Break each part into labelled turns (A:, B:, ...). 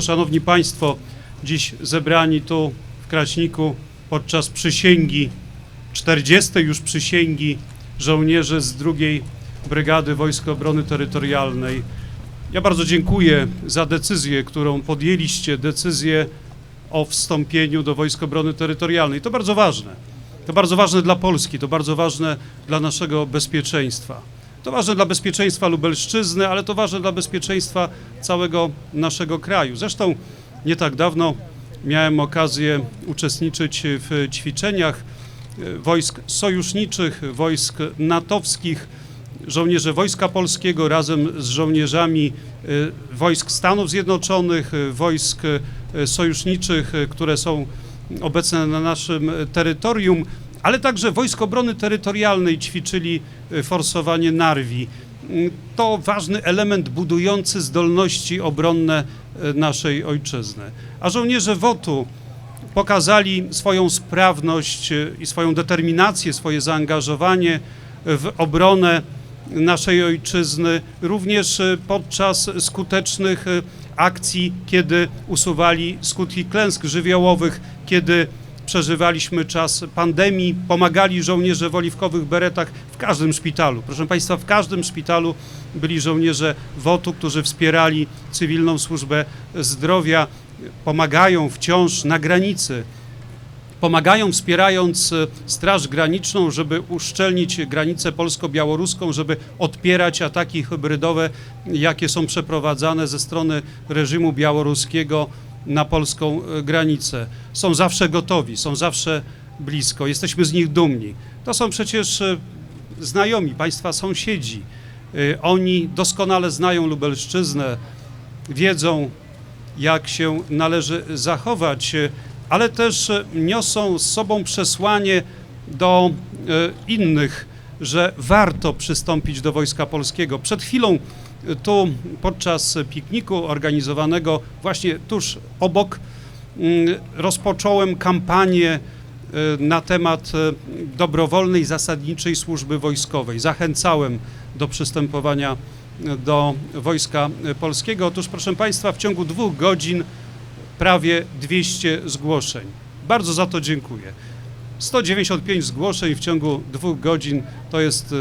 A: Szanowni Państwo, dziś zebrani tu w Kraśniku podczas przysięgi, 40. już przysięgi żołnierzy z drugiej Brygady Wojsk Obrony Terytorialnej. Ja bardzo dziękuję za decyzję, którą podjęliście, decyzję o wstąpieniu do Wojsk Obrony Terytorialnej. To bardzo ważne. To bardzo ważne dla Polski, to bardzo ważne dla naszego bezpieczeństwa. To ważne dla bezpieczeństwa Lubelszczyzny, ale to ważne dla bezpieczeństwa całego naszego kraju. Zresztą nie tak dawno miałem okazję uczestniczyć w ćwiczeniach e, wojsk sojuszniczych, wojsk natowskich, żołnierze Wojska Polskiego razem z żołnierzami e, wojsk Stanów Zjednoczonych, e, wojsk sojuszniczych, które są obecne na naszym terytorium, ale także Wojsk Obrony Terytorialnej ćwiczyli e, forsowanie Narwi. Mm, To ważny element budujący zdolności obronne e, naszej ojczyzny. A żołnierze WOT-u pokazali swoją sprawność e, i swoją determinację, swoje zaangażowanie w obronę naszej ojczyzny, również podczas skutecznych akcji, kiedy usuwali skutki klęsk żywiołowych, kiedy przeżywaliśmy czas pandemii, pomagali żołnierze w oliwkowych beretach w każdym szpitalu. Proszę Państwa, w każdym szpitalu byli żołnierze WOT-u, którzy wspierali cywilną służbę zdrowia, pomagają wciąż na granicy pomagają, wspierając e, Straż Graniczną, żeby uszczelnić granicę polsko-białoruską, żeby odpierać ataki hybrydowe, jakie są przeprowadzane ze strony reżimu białoruskiego na polską e, granicę. Są zawsze gotowi, są zawsze blisko, jesteśmy z nich dumni. To są przecież e, znajomi, państwa sąsiedzi. E, Oni doskonale znają Lubelszczyznę, wiedzą, jak się należy zachować, ale też niosą z sobą przesłanie do innych, że warto przystąpić do Wojska Polskiego. Przed chwilą tu podczas pikniku organizowanego właśnie tuż obok mm, rozpocząłem kampanię e, na temat e, dobrowolnej zasadniczej służby wojskowej. Zachęcałem do przystępowania e, do Wojska Polskiego. Otóż, proszę Państwa, w ciągu dwóch godzin prawie 200 zgłoszeń. Bardzo za to dziękuję. 195 zgłoszeń w ciągu dwóch godzin to jest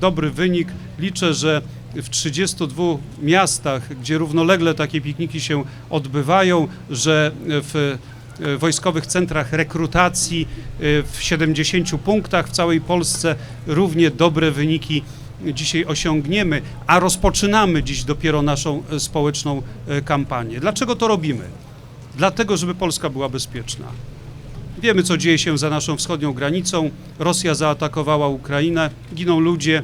A: dobry wynik. Liczę, że w 32 miastach, gdzie równolegle takie pikniki się odbywają, że w e, wojskowych centrach rekrutacji e, w 70 punktach w całej Polsce równie dobre wyniki dzisiaj osiągniemy, a rozpoczynamy dziś dopiero naszą e, społeczną kampanię. Dlaczego to robimy? Dlatego, żeby Polska była bezpieczna. Wiemy, co dzieje się za naszą wschodnią granicą. Rosja zaatakowała Ukrainę, giną ludzie.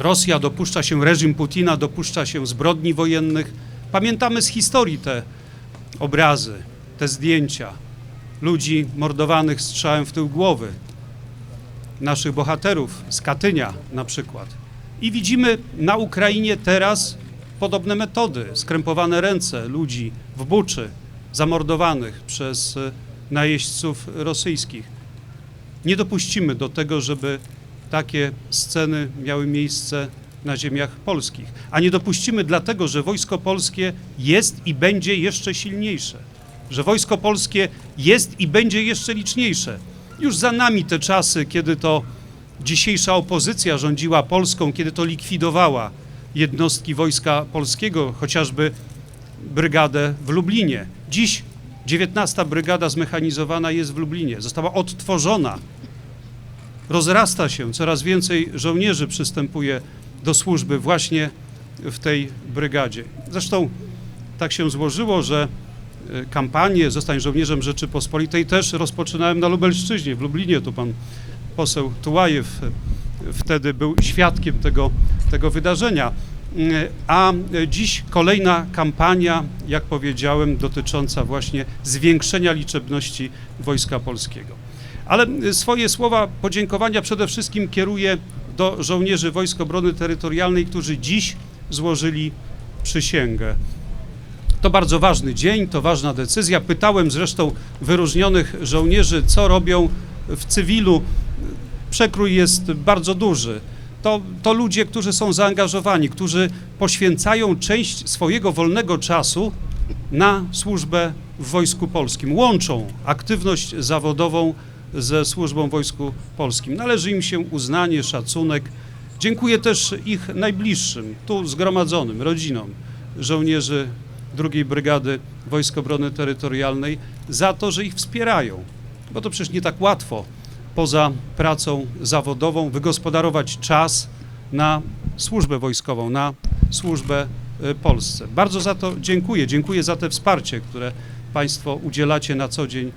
A: Rosja dopuszcza się, reżim Putina dopuszcza się zbrodni wojennych. Pamiętamy z historii te obrazy, te zdjęcia ludzi mordowanych strzałem w tył głowy, naszych bohaterów z Katynia na przykład. I widzimy na Ukrainie teraz podobne metody, skrępowane ręce ludzi w Buczy, zamordowanych przez najeźdźców rosyjskich. Nie dopuścimy do tego, żeby takie sceny miały miejsce na ziemiach polskich. A nie dopuścimy dlatego, że Wojsko Polskie jest i będzie jeszcze silniejsze. Że Wojsko Polskie jest i będzie jeszcze liczniejsze. Już za nami te czasy, kiedy to dzisiejsza opozycja rządziła Polską, kiedy to likwidowała jednostki Wojska Polskiego, chociażby brygadę w Lublinie. Dziś 19 brygada zmechanizowana jest w Lublinie. Została odtworzona. Rozrasta się, coraz więcej żołnierzy przystępuje do służby właśnie w tej brygadzie. Zresztą tak się złożyło, że e, kampanię Zostań żołnierzem Rzeczypospolitej też rozpoczynałem na Lubelszczyźnie, w Lublinie. Tu pan poseł Tułajew e, wtedy był świadkiem tego, tego wydarzenia. E, A dziś kolejna kampania, jak powiedziałem, dotycząca właśnie zwiększenia liczebności Wojska Polskiego. Ale e, swoje słowa podziękowania przede wszystkim kieruję do żołnierzy Wojsk Obrony Terytorialnej, którzy dziś złożyli przysięgę. To bardzo ważny dzień, to ważna decyzja. Pytałem zresztą wyróżnionych żołnierzy, co robią w cywilu. Przekrój jest bardzo duży. to, to ludzie, którzy są zaangażowani, którzy poświęcają część swojego wolnego czasu na służbę w Wojsku Polskim. Łączą aktywność zawodową ze służbą Wojsku Polskim. Należy im się uznanie, szacunek. Dziękuję też ich najbliższym, tu zgromadzonym, rodzinom żołnierzy II Brygady Wojsk Obrony Terytorialnej za to, że ich wspierają. Bo to przecież nie tak łatwo poza pracą zawodową wygospodarować czas na służbę wojskową, na służbę y, Polsce. Bardzo za to dziękuję. Dziękuję za te wsparcie, które Państwo udzielacie na co dzień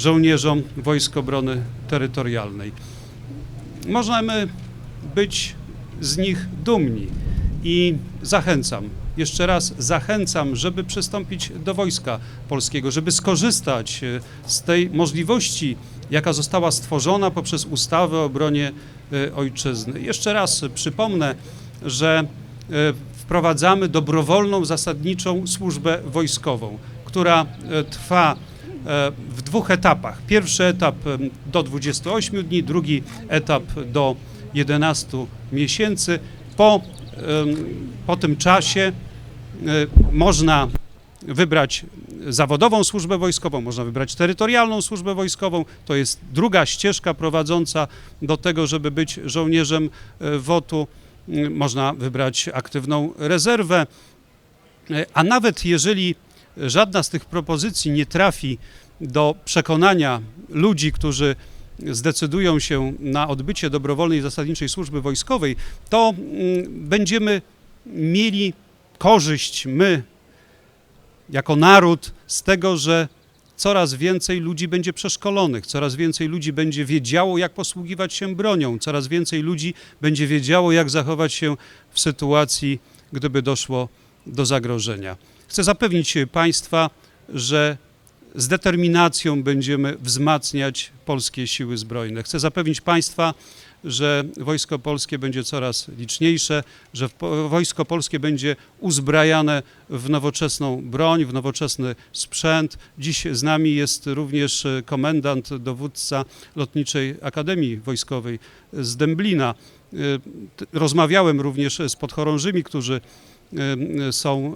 A: żołnierzom Wojsk Obrony Terytorialnej. Możemy być z nich dumni i zachęcam, jeszcze raz zachęcam, żeby przystąpić do Wojska Polskiego, żeby skorzystać e, z tej możliwości, jaka została stworzona poprzez ustawę o obronie e, ojczyzny. Jeszcze raz przypomnę, że e, wprowadzamy dobrowolną, zasadniczą służbę wojskową, która trwa w dwóch etapach. Pierwszy etap e, do 28 dni, drugi etap do 11 miesięcy. Po, em, po tym czasie e, można wybrać zawodową służbę wojskową, można wybrać terytorialną służbę wojskową. To jest druga ścieżka prowadząca do tego, żeby być żołnierzem e, WOT-u. Można wybrać aktywną rezerwę, E, a nawet jeżeli żadna z tych propozycji nie trafi do przekonania ludzi, którzy zdecydują się na odbycie dobrowolnej zasadniczej służby wojskowej, to mm, będziemy mieli korzyść my, jako naród, z tego, że coraz więcej ludzi będzie przeszkolonych, coraz więcej ludzi będzie wiedziało, jak posługiwać się bronią, coraz więcej ludzi będzie wiedziało, jak zachować się w sytuacji, gdyby doszło do zagrożenia. Chcę zapewnić Państwa, że z determinacją będziemy wzmacniać polskie siły zbrojne. Chcę zapewnić Państwa, że Wojsko Polskie będzie coraz liczniejsze, że Wojsko Polskie będzie uzbrajane w nowoczesną broń, w nowoczesny sprzęt. Dziś z nami jest również komendant, dowódca Lotniczej Akademii Wojskowej z Dęblina. T- Rozmawiałem również z podchorążymi, którzy są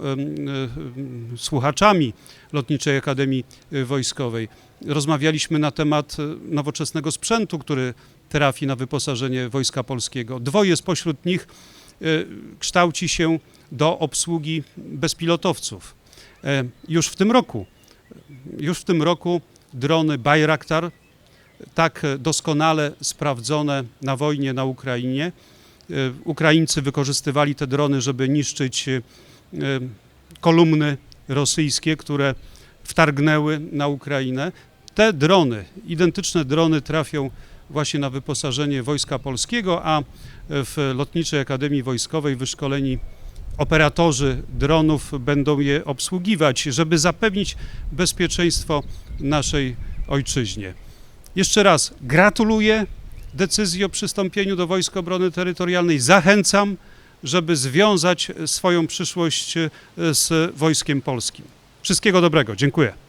A: słuchaczami Lotniczej Akademii Wojskowej. Rozmawialiśmy na temat e, nowoczesnego sprzętu, który trafi na wyposażenie Wojska Polskiego. Dwoje spośród nich e, kształci się do obsługi bezpilotowców. E, Już w tym roku, już w tym roku drony Bayraktar, tak doskonale sprawdzone na wojnie na Ukrainie. E, Ukraińcy wykorzystywali te drony, żeby niszczyć e, kolumny rosyjskie, które wtargnęły na Ukrainę. Te drony, identyczne drony trafią właśnie na wyposażenie Wojska Polskiego, a w Lotniczej Akademii Wojskowej wyszkoleni operatorzy dronów będą je obsługiwać, żeby zapewnić bezpieczeństwo naszej ojczyźnie. Jeszcze raz gratuluję decyzji o przystąpieniu do Wojsk Obrony Terytorialnej. Zachęcam, żeby związać swoją przyszłość e, z Wojskiem Polskim. Wszystkiego dobrego. Dziękuję.